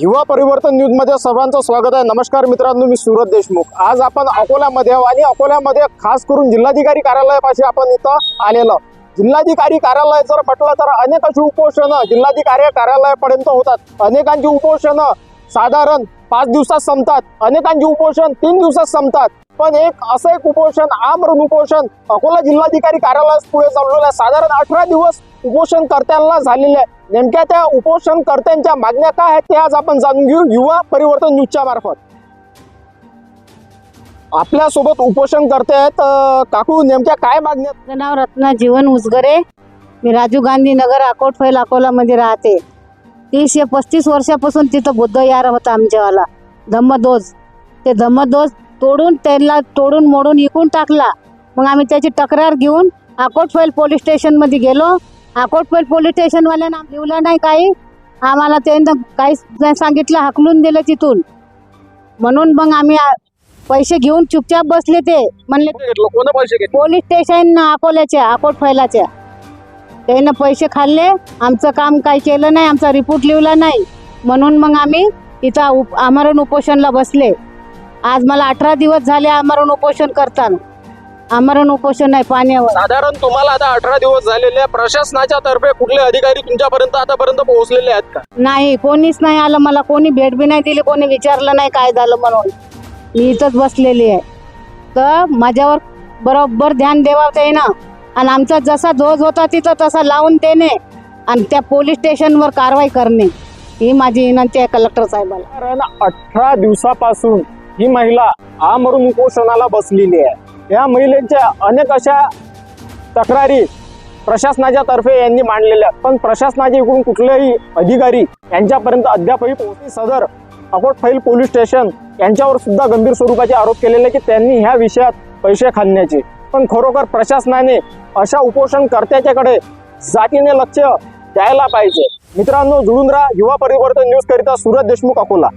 युवा परिवर्तन न्यूजमध्ये सर्वांचं स्वागत आहे. नमस्कार मित्रांनो मी सुरत देशमुख. आज आपण अकोल्यामध्ये आहो आणि अकोल्यामध्ये खास करून जिल्हाधिकारी कार्यालयापाशी आपण इथं आलेलो जिल्हाधिकारी कार्यालय जर म्हटलं तर अनेक अशी उपोषणं जिल्हाधिकारी कार्यालयापर्यंत होतात. अनेकांची उपोषणं साधारण पाच दिवसात संपतात. अनेकांची उपोषण तीन दिवसात संपतात. पण एक असं एक उपोषण आमरण उपोषण अकोला जिल्हाधिकारी कार्यालयात पुढे चाललेलं आहे. साधारण अठरा दिवस उपोषणकर्त्यांना झालेल्या आहे नेमक्या त्या उपोषणकर्त्यांच्या मागण्या काय आहेत ते आज आपण जाणून घेऊ. युवा परिवर्तन न्यूजच्या मार्फत. आपल्यासोबत उपोषण आहेत अं, काकू नेमक्या काय मागण्या आहेत? माझं नाव रत्ना जीवन उजगरे मी राजीव गांधी नगर अकोट फैल अकोलामध्ये राहते. तीस ते पस्तीस वर्षापासून तिथं बुद्ध यार होता आमच्यावाला. धम्मदोज ते धम्मदोज तोडून त्यांना तोडून मोडून इकून टाकला. मग आम्ही त्याची तक्रार घेऊन अकोट फैल पोलीस स्टेशनमध्ये गेलो. अकोट फैल पोलीस स्टेशनवाल्यानं आम- लिहिलं नाही काही. आम्हाला त्यांना काहीच नाही सांगितलं हाकलून दिलं तिथून. म्हणून मग आम्ही पैसे घेऊन चुपचाप बसले ते. म्हणले कोण पैसे घेतले? पोलीस स्टेशन अकोल्याच्या अकोट फैलाच्या त्यानं पैसे खाल्ले. आमचं काम काही केलं नाही आमचा रिपोर्ट लिहिला नाही. म्हणून मग आम्ही इथं उप आमरण उपोषणला बसले. आज मला अठरा दिवस झाले आमरण उपोषण करताना. आमरण उपोषण आहे पाण्यावर. साधारण तुम्हाला आता अठरा दिवस झालेले आहे. प्रशासनाच्या तर्फे कुठले अधिकारी तुमच्यापर्यंत आतापर्यंत पोहोचलेले आहेत का? नाही कोणीच नाही आलं. मला कोणी भेट बी नाही दिली कोणी विचारलं नाही काय झालं म्हणून. मी इथंच बसलेली आहे. तर माझ्यावर बरोबर ध्यान द्यावं ते ना. आणि आमचा जसा जोज होता तिथं तसा लावून देणे आणि त्या पोलीस स्टेशनवर कारवाई करणे. ही माझी विनंती आहे कलेक्टर साहेबाला. कारण अठरा दिवसापासून ही महिला आमरण उपोषणाला बसलेली आहे. या महिलेच्या अनेक अशा तक्रारी प्रशासनाच्या तर्फे यांनी मांडलेल्या पण प्रशासनाचे इकडून कुठलेही अधिकारी यांच्यापर्यंत अद्यापही पोहोचली सदर अकोट फैल पोलीस स्टेशन यांच्यावर सुद्धा गंभीर स्वरूपाचे आरोप केलेले की त्यांनी ह्या विषयात पैसे खाल्ण्याचे पण खरोखर प्रशासनाने अशा उपोषणकर्त्याच्याकडे जातीने लक्ष द्यायला पाहिजे. मित्रांनो जुळून राहा. युवा परिवर्तन न्यूज करिता सूरज देशमुख अकोला.